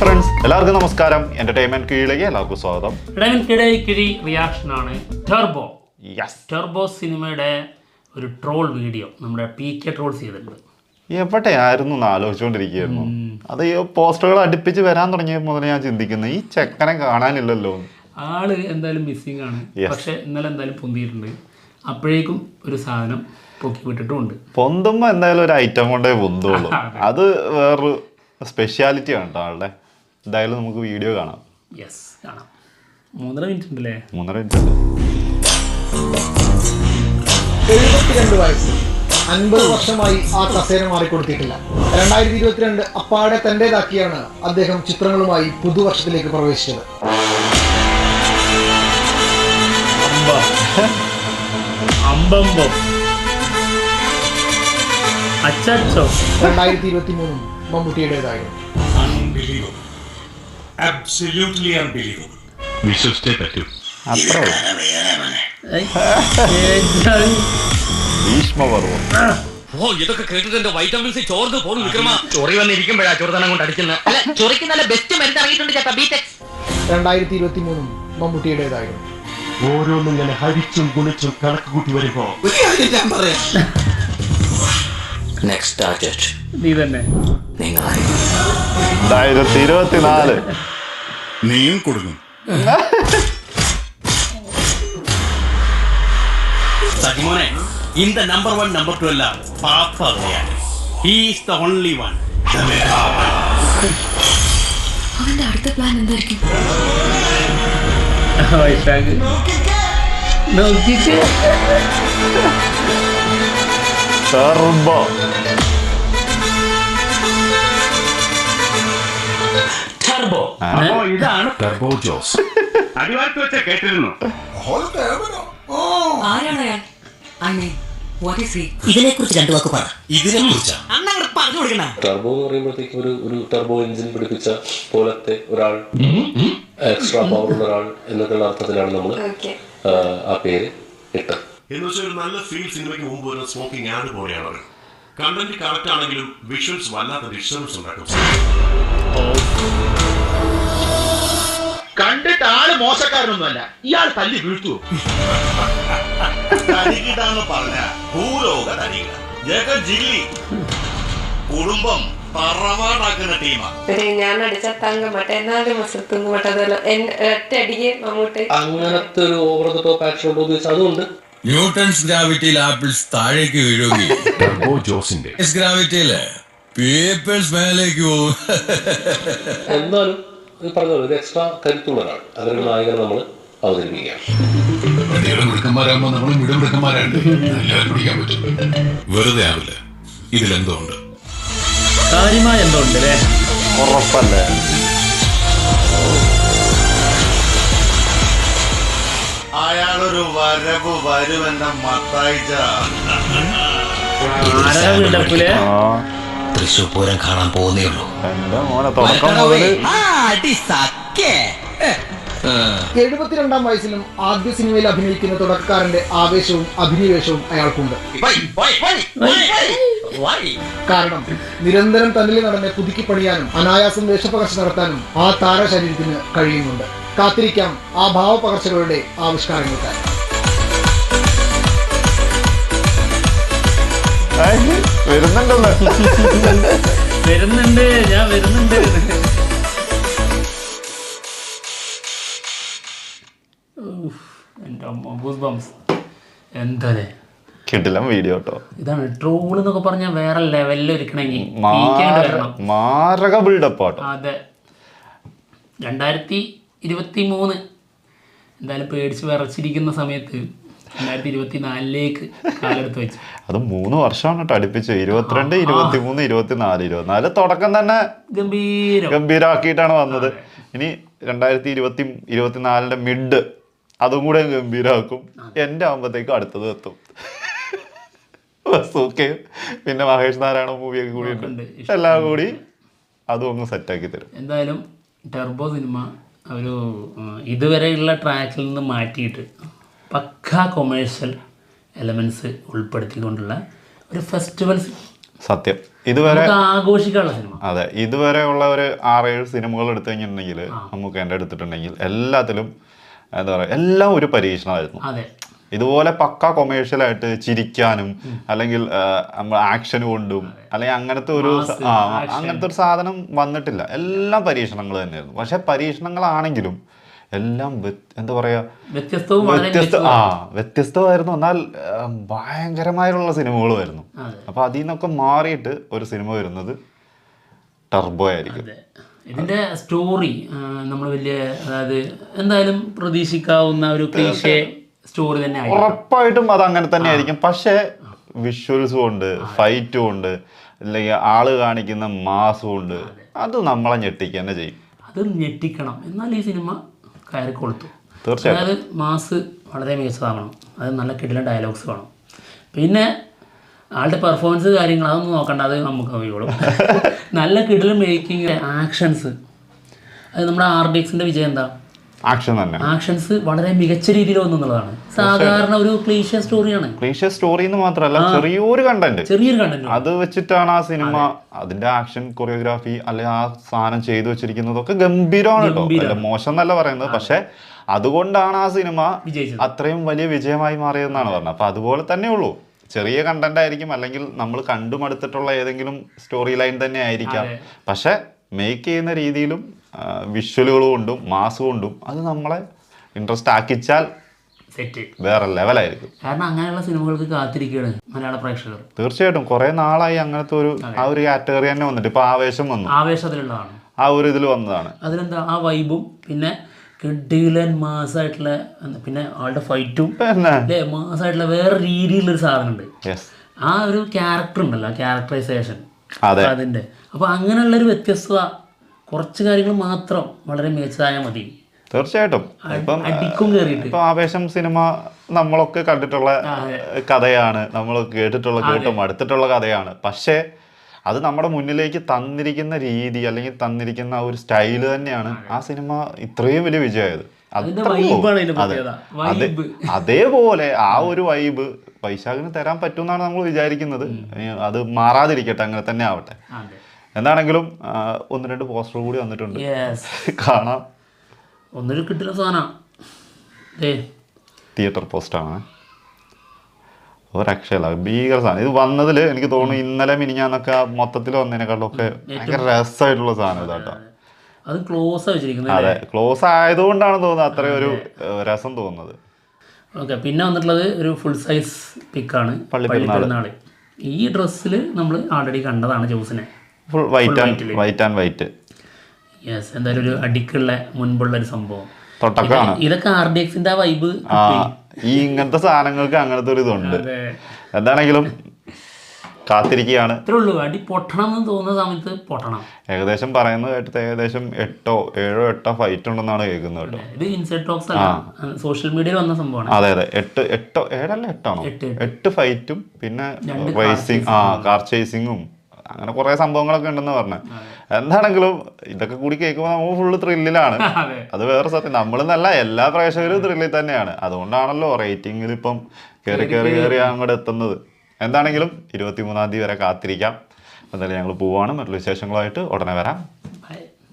Friends എല്ലാവർക്കും നമസ്കാരം. Entertainment കീഴിലേക്ക് എല്ലാവർക്കും സ്വാഗതം. ഇടവിൻകിടെ കിഴി റിയാക്ഷൻ ആണ് ടെർബോ യെസ് ടെർബോ സിനിമയുടെ ഒരു ട്രോൾ വീഡിയോ നമ്മുടെ പി കെ ട്രോൾ ചെയ്തിട്ടുണ്ട്. എവിടെയായിരുന്നു എന്ന് ആലോചിച്ചുകൊണ്ടിരിക്കുകയായിരുന്നു. അത് ഈ പോസ്റ്ററുകൾ അടുപ്പിച്ച് വരാൻ തുടങ്ങിയ മുതൽ ഞാൻ ചിന്തിക്കുന്നത് ഈ ചെക്കനെ കാണാനില്ലല്ലോ ആൾ എന്തായാലും മിസ്സിംഗ് ആണ്. പക്ഷെ ഇന്നലെ എന്തായാലും പൊന്തിയിട്ടുണ്ട്. അപ്പോഴേക്കും ഒരു സാധനം പൊക്കി വിട്ടിട്ടുണ്ട് പൊന്തുമ്പോ എന്തായാലും ഒരു ഐറ്റം കൊണ്ടേ പൊന്തുള്ളൂ. അത്. വേറൊരു സ്പെഷ്യാലിറ്റി ആണ് കേട്ടോ ആളുടെ. എന്തായാലും നമുക്ക് വീഡിയോ കാണാം. യെസ് കാണാം. മൂന്നര മിനിറ്റ് ഉണ്ടല്ലേ മൂന്നര മിനിറ്റ് ഉണ്ട് എഴുപത്തിരണ്ട് വയസ്സ്. അൻപത് വർഷമായി ആ കസേര മാറിക്കൊടുത്തിട്ടില്ല. രണ്ടായിരത്തി ഇരുപത്തിരണ്ട് അപ്പാടെ തന്റേതാക്കിയാണ് അദ്ദേഹം ചിത്രങ്ങളുമായി പുതുവർഷത്തിലേക്ക് പ്രവേശിച്ചത്. അമ്പമ്പം. അച്ചോ രണ്ടായിരത്തി ഇരുപത്തി മൂന്നും മമ്മൂട്ടിയുടേതായിരുന്നു unbelievable. Absolutely unbelievable. വിശ്വസിച്ചേ പറ്റൂ. അത്ര ഭീഷ്മപർവം ഓ ഇതൊക്കെ കേട്ടിട്ട് എന്റെ വൈറ്റമിൻസ് ചോർന്ന് പോകുന്നു വിക്രമ. ചൊറി വന്നിരിക്കുമ്പോഴാ ചൊറുതനം കൊണ്ട് അടിക്കുന്നത് അല്ല ചൊറിക്ക് നല്ല ബെസ്റ്റ് മരുന്ന് ഇറങ്ങിയിട്ടുണ്ട് ചേട്ടാ ബിടെക് രണ്ടായിരത്തി ഇരുപത്തി മൂന്നും മമ്മൂട്ടിയുടേതായിരുന്നു. ഓരോന്നും ഇങ്ങനെ ഹരിച്ചും ഗുണിച്ചും കണക്ക് കൂട്ടി വരുമ്പോ. നെക്സ്റ്റ് ആർട്ടിസ്റ്റ് നീ തന്നെ. നിങ്ങളായി രണ്ടായിരത്തി ഇരുപത്തിനാല് നീയും കൊടുക്കും സജിമോനെ இந்த நம்பர் ஒன் நம்பர் டூ எல்லாம் பாப்பா கிடையாது he is the only one അവന്റെ അടുത്ത പ്ലാൻ എന്തായിരിക്കും വൈശാഖ് നോക്കിക്കേ ടർബോ അപ്പോ ഇതാണ് ടർബോ ജോസ് അടിവാരത്ത് വെച്ച കേട്ടിരുന്നു. ആരാണ് അയാൾ? വാട്ട് ഈസ് ഹി ഇതിനെ കുറിച്ച് രണ്ടു വാക്ക് പറ. ഇതിനെ കുറിച്ചാ അന്നങ്ങോട്ട് പറഞ്ഞു കൊടുക്കണ ടർബോ എന്ന് പറയുമ്പോഴത്തേക്ക് ഒരു ഒരു ടർബോ എഞ്ചിൻ പിടിപ്പിച്ച പോലത്തെ ഒരാൾ എക്സ്ട്രാ പവർ ഉള്ള ഒരാൾ എന്നൊക്കെയുള്ള അർത്ഥത്തിലാണ് നമ്മൾ ആ പേര് ഇട്ടത്. എന്ന് വെച്ചാൽ ഒരു നല്ല ഫീൽ സിനിമയ്ക്ക് മുമ്പ് വരുന്ന സ്മോക്കിംഗ് ആഡ് പോലെയാണ് അവർ കണ്ടന്റ് കറക്റ്റ് ആണെങ്കിലും വിഷ്വൽസ് വല്ലാത്ത ഡിസ്റ്റർബൻസ് ഉണ്ടാക്കും. കണ്ടിട്ട് ആൾ മോശക്കാരനൊന്നുമല്ല. ഇയാൾ തല്ലി വീഴ്ത്തുവോ? തരികിടാന്ന് പറഞ്ഞ ഭൂലോക തരികിട. ജഗ ജില്ലി. കുടുംബം തറവാടാക്കുന്ന ടീമാ. ഞാൻ അടിച്ച തങ്ക മട്ട എന്നാലും മസിൽ തൂങ്ങ മട്ട അതല്ല ഒറ്റയടിക്ക് മമ്മൂട്ടി. അങ്ങനത്തെ ഒരു ഓവർ ദ ടോപ്പ് ആക്ഷൻ ഉണ്ടോ അതുകൊണ്ട് ന്യൂട്ടൺസ് ഗ്രാവിറ്റിയിൽ ആപ്പിൾസ് താഴേക്ക് വീഴുകയും. ടർബോ ജോസിന്റെ ഗ്രാവിറ്റിയിൽ പേപ്പേഴ്സ് മേലേക്ക് പോകും. എന്നാലും ഈ പറഞ്ഞ പോലെ ഒരു എക്സ്ട്രാ കരുത്തുള്ള ഒരാൾ. അവരുടെ നായകനെ നമ്മൾ അവതരിപ്പിക്കുകയാണ്. മൃഗന്മാരാകുമ്പോ നമ്മളും വിടുമൃഗന്മാരാണ് എല്ലാവരും പിടിക്കാൻ പറ്റും. വെറുതെ ആവില്ല. ഇതിലെന്തോ ഉണ്ട് കാര്യമായ എന്തോ ഉണ്ട് അല്ലേ ഉറപ്പല്ലേ? അയാളൊരു വരവ് വരുമെന്ന മത്തായിച്ച ആരാ ആ തൃശ്ശൂർ പൂരം കാണാൻ പോകുന്നേ ഉള്ളൂ. എഴുപത്തിരണ്ടാം വയസ്സിലും ആദ്യ സിനിമയിൽ അഭിനയിക്കുന്ന തുടക്കക്കാരന്റെ ആവേശവും അഭിനിവേശവും അയാൾക്കുണ്ട്. കാരണം നിരന്തരം തന്നിൽ നടന്നെ പുതുക്കി പണിയാനും അനായാസം വേഷപ്പകർച്ച നടത്താനും ആ താരശരീരത്തിന് കഴിയുന്നുണ്ട്. കാത്തിരിക്കാം ആ ഭാവപകർച്ചകളുടെ ആവിഷ്കാരങ്ങൾക്കായി. വരുന്നുണ്ടെന്ന്. വരുന്നുണ്ട് ഞാൻ വരുന്നുണ്ട്. ഉഫ്, എന്റെ അമ്മ ഗൂസ് ബംസ് എന്തല്ലേ കിട്ടില്ല വീഡിയോ കേട്ടോ ഇതാണ് ട്രോൾ എന്നൊക്കെ പറഞ്ഞാൽ വേറെ ലെവലിൽ ഒരുക്കണമെങ്കിൽ വരണം. മാരക ബിൽഡപ്പ് ആട്ടോ. അതെ. രണ്ടായിരത്തി ഇരുപത്തി മൂന്ന് എന്തായാലും പേടിച്ച് വിറച്ചിരിക്കുന്ന സമയത്ത് രണ്ടായിരത്തി ഇരുപത്തി നാലിലേക്ക് കാലെടുത്ത് വെച്ചു. അത് മൂന്ന് വർഷമാണ് കേട്ടോ അടുപ്പിച്ച്. ഇരുപത്തിരണ്ട് ഇരുപത്തി മൂന്ന് ഇരുപത്തിനാല് ഇരുപത്തിനാല് തുടക്കം തന്നെ ഗംഭീരം. ഗംഭീരമാക്കിയിട്ടാണ് വന്നത്. ഇനി രണ്ടായിരത്തി ഇരുപത്തി ഇരുപത്തിനാലിന്റെ മിഡ് അതും കൂടെ ഗംഭീരമാക്കും എന്റെ ആകുമ്പോഴത്തേക്കും അടുത്തത് എത്തും. പിന്നെ മഹേഷ് നാരായണ മൂവിയൊക്കെ കൂടി എല്ലാം കൂടി അതും സെറ്റ് സെറ്റാക്കി തരും. എന്തായാലും ടെർബോ സിനിമ ഒരു ഇതുവരെയുള്ള ട്രാക്കിൽ നിന്ന് മാറ്റിയിട്ട് പക്കാ കൊമേഴ്ഷ്യൽ എലമെൻസ് ഉൾപ്പെടുത്തിക്കൊണ്ടുള്ള ഒരു ഫെസ്റ്റിവൽ സത്യം. ഇതുവരെ ആഘോഷിക്കാനുള്ള സിനിമ അതെ ഇതുവരെ ഉള്ള ഒരു ആറേഴ് സിനിമകൾ എടുത്തു കഴിഞ്ഞിട്ടുണ്ടെങ്കിൽ നമുക്ക് എന്റെ എടുത്തിട്ടുണ്ടെങ്കിൽ എല്ലാത്തിലും എന്താ പറയുക എല്ലാം ഒരു പരീക്ഷണമായിരുന്നു. അതെ. ഇതുപോലെ പക്ക കൊമേഴ്ഷ്യലായിട്ട് ചിരിക്കാനും അല്ലെങ്കിൽ നമ്മൾ ആക്ഷൻ കൊണ്ടും അല്ലെങ്കിൽ അങ്ങനത്തെ ഒരു അങ്ങനത്തെ ഒരു സാധനം വന്നിട്ടില്ല. എല്ലാം പരീക്ഷണങ്ങൾ തന്നെയായിരുന്നു. പക്ഷെ പരീക്ഷണങ്ങളാണെങ്കിലും എല്ലാം എന്താ പറയാ വ്യത്യസ്ത ആ വ്യത്യസ്തമായിരുന്നു. എന്നാൽ ഭയങ്കരമായിട്ടുള്ള സിനിമകളുമായിരുന്നു. അപ്പൊ അതിൽ നിന്നൊക്കെ മാറിയിട്ട് ഒരു സിനിമ വരുന്നത് ടർബോ ആയിരിക്കും. ഇതിന്റെ സ്റ്റോറി നമ്മൾ വലിയ അതായത് എന്തായാലും പ്രതീക്ഷിക്കാവുന്ന ഒരു ക്ലീഷേ സ്റ്റോറി തന്നെ ഉറപ്പായിട്ടും അത് അങ്ങനെ തന്നെ ആയിരിക്കും. പക്ഷേ വിഷ്വൽസും ഉണ്ട് ഫൈറ്റും ഉണ്ട് അല്ലെങ്കിൽ ആൾ കാണിക്കുന്ന മാസവും ഉണ്ട്. അത്. നമ്മളെ ഞെട്ടിക്കുക തന്നെ ചെയ്യും. അത് ഞെട്ടിക്കണം. എന്നാൽ ഈ സിനിമ കയറി കൊളുത്തു തീർച്ചയായിട്ടും. അതായത് മാസ് വളരെ മികച്ചതാവണം. അത് നല്ല കിടിലൻ ഡയലോഗ്സ് വേണം. പിന്നെ ആളുടെ പെർഫോമൻസ് കാര്യങ്ങൾ അതൊന്നും നോക്കണ്ട. അത് നമുക്ക് അറിയുള്ളൂ. നല്ല കിടിലൻ മേക്കിംഗ് ആക്ഷൻസ് അത് നമ്മുടെ ആർ ഡി എക്സിന്റെ വിജയം എന്താ? ആക്ഷൻ തന്നെ. ആക്ഷൻസ് വളരെ മികച്ച രീതിയിൽ സാധാരണ ഒരു ക്ലീഷ്യ സ്റ്റോറിയാണ് ക്ലീഷ്യ സ്റ്റോറി എന്ന് മാത്രമല്ല ചെറിയൊരു കണ്ടന്റ് ചെറിയൊരു കണ്ടന്റ് അത് വെച്ചിട്ടാണ് ആ സിനിമ അതിന്റെ ആക്ഷൻ കൊറിയോഗ്രാഫി അല്ലെങ്കിൽ ആ സാധനം ചെയ്തു വെച്ചിരിക്കുന്നതൊക്കെ ഗംഭീരമാണ് കേട്ടോ. മോശം എന്നല്ല പറയുന്നത്. പക്ഷെ അതുകൊണ്ടാണ് ആ സിനിമ അത്രയും വലിയ വിജയമായി മാറിയതെന്നാണ് പറഞ്ഞത്. അപ്പൊ അതുപോലെ തന്നെ ഉള്ളൂ. ചെറിയ കണ്ടന്റ് ആയിരിക്കും. അല്ലെങ്കിൽ നമ്മൾ കണ്ടുമടുത്തിട്ടുള്ള ഏതെങ്കിലും സ്റ്റോറി ലൈൻ തന്നെ ആയിരിക്കാം. പക്ഷെ മേക്ക് ചെയ്യുന്ന രീതിയിലും വിഷ്വലുകൾ കൊണ്ടും മാസ് കൊണ്ടും അത് നമ്മളെ ഇൻട്രസ്റ്റ് ആക്കിച്ചാൽ സെറ്റ് വേറെ ലെവലായിരിക്കും കാരണം അങ്ങനെയുള്ള സിനിമകൾക്ക് കാത്തിരിക്കുകയാണ് മലയാള പ്രേക്ഷകർ. തീർച്ചയായിട്ടും. കുറെ നാളായി അങ്ങനത്തെ ഒരു ആ ഒരു കാറ്റഗറി തന്നെ വന്നിട്ട്. ഇപ്പൊ ആവേശം വന്നു. ആവേശത്തിലുള്ളതാണ്. ആ ഒരു ഇതിൽ വന്നതാണ്. അതിലെന്താ? ആ വൈബും പിന്നെ കിഡിലൻ മാസമായിട്ടുള്ള പിന്നെ ആളുടെ ഫൈറ്റും അല്ലേ മാസമായിട്ടുള്ള വേറെ രീതിയിലൊരു സാധനമുണ്ട്. ആ ഒരു ക്യാരക്ടർ ഉണ്ടല്ലോ ക്യാരക്ടറൈസേഷൻ അതെ. അപ്പൊ അങ്ങനെയുള്ള അങ്ങനെയുള്ളൊരു വ്യത്യസ്തത കുറച്ച് കാര്യങ്ങൾ മാത്രം വളരെ മികച്ചതായാൽ മതി. തീർച്ചയായിട്ടും. ഇപ്പം അടിക്കും കയറിയിട്ട് ഇപ്പൊ ആവേശം സിനിമ നമ്മളൊക്കെ കണ്ടിട്ടുള്ള കഥയാണ്. നമ്മൾ കേട്ടിട്ടുള്ള കേട്ട് മടുത്തിട്ടുള്ള കഥയാണ്. പക്ഷേ അത് നമ്മുടെ മുന്നിലേക്ക് തന്നിരിക്കുന്ന രീതി അല്ലെങ്കിൽ തന്നിരിക്കുന്ന ആ ഒരു സ്റ്റൈൽ തന്നെയാണ് ആ സിനിമ ഇത്രയും വലിയ വിജയമായത്. അതേപോലെ ആ ഒരു വൈബ് പൈശാഖിന് തരാൻ പറ്റുമെന്നാണ് നമ്മൾ വിചാരിക്കുന്നത്. അത് മാറാതിരിക്കട്ടെ അങ്ങനെ തന്നെ ആവട്ടെ. എന്താണെങ്കിലും ഒന്ന് രണ്ട് പോസ്റ്റർ കൂടി വന്നിട്ടുണ്ട്. കാണാം. ഒന്നൊരു കിട്ടുന്ന സാധനം. തിയേറ്റർ പോസ്റ്റാണ്. ഒരക്ഷയല്ല ഭീകര സാധനം. ഇത് വന്നതിൽ എനിക്ക് തോന്നുന്നു ഇന്നലെ മിനിഞ്ഞാന്നൊക്കെ മൊത്തത്തിൽ വന്നതിനെക്കാളൊക്കെ ഭയങ്കര രസമായിട്ടുള്ള സാധനം ഇതാട്ടോ അത് ക്ലോസ് വെച്ചിരിക്കുന്നത് അതെ ക്ലോസ് ആയതുകൊണ്ടാണ് തോന്നുന്നത് അത്രയും ഒരു രസം തോന്നുന്നത്. ഓക്കെ പിന്നെ വന്നിട്ടുള്ളത് ഒരു ഫുൾ സൈസ് പിക്കാണ് പള്ളിപ്പെരുന്നാൾ. പെരുന്നാൾ ഈ ഡ്രസ്സിൽ നമ്മൾ ആൾറെഡി കണ്ടതാണ് ജോസിനെ. Full white and white and white yes എന്തായാലും ഒരു അടിക്കുള്ള മുൻപുള്ള ഒരു സംഭവം. തൊട്ടക്കാണ് ഇതൊക്കെ ആർ ഡി എക്സിന്റെ ആ വൈബ് ഈ ഇങ്ങനത്തെ സാധനങ്ങൾക്ക് അങ്ങനത്തെ ഒരു ഇതുണ്ട്. എന്താണെങ്കിലും കാത്തിരിക്കുകയാണ്. ഇത്രേ ഉള്ളൂ. അടി പൊട്ടണം എന്ന് തോന്നുന്ന സമയത്ത് പൊട്ടണം. ഏകദേശം പറയുന്നത് കേട്ടത് ഏകദേശം എട്ടോ ഏഴോ എട്ടോ ഫൈറ്റ് ഉണ്ടെന്നാണ് കേൾക്കുന്നത് കേട്ടോ. ഇത് ഇൻസൈഡ് ടോക്സ് അല്ല. സോഷ്യൽ മീഡിയയിൽ വന്ന സംഭവമാണ്. അതെ അതെ. എട്ട് എട്ടോ ഏഴല്ല എട്ടാണോ? എട്ട്, ഫൈറ്റും പിന്നെ റേസിംഗ് ആ കാർ ചേസിങ്ങും അങ്ങനെ കുറെ സംഭവങ്ങളൊക്കെ ഉണ്ടെന്ന് പറഞ്ഞു. എന്താണെങ്കിലും ഇതൊക്കെ കൂടി കേൾക്കുമ്പോൾ നമ്മൾ ഫുള്ള് ത്രില്ലിലാണ് അതെ. വേറെ സത്യം. നമ്മളെന്നല്ല എല്ലാ പ്രേക്ഷകരും ത്രില്ലിൽ തന്നെയാണ്. അതുകൊണ്ടാണല്ലോ റേറ്റിംഗിൽ ഇപ്പം കയറി കയറി കയറി അങ്ങോട്ട് എത്തുന്നത്. എന്താണെങ്കിലും ഇരുപത്തിമൂന്നാം തീയതി വരെ കാത്തിരിക്കാം. എന്തായാലും ഞങ്ങൾ പോവാണ്. മറ്റുള്ള വിശേഷങ്ങളുമായിട്ട് ഉടനെ വരാം.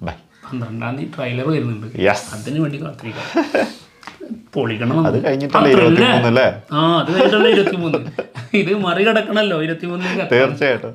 ബൈ. പന്ത്രണ്ടാം തീയതി ട്രെയിലർ വരുന്നുണ്ട്. യെസ് അതിന് വേണ്ടി കാത്തിരിക്കാം. പൊളിക്കണം അത്. കഴിഞ്ഞിട്ടല്ലേ. ഇരുപത്തിമൂന്ന് അല്ലേ? ആ അത് ഇരുപത്തിമൂന്ന്. ഇത് മറികടക്കണല്ലോ. ഇരുപത്തിമൂന്നിലേക്ക് തീർച്ചയായിട്ടും.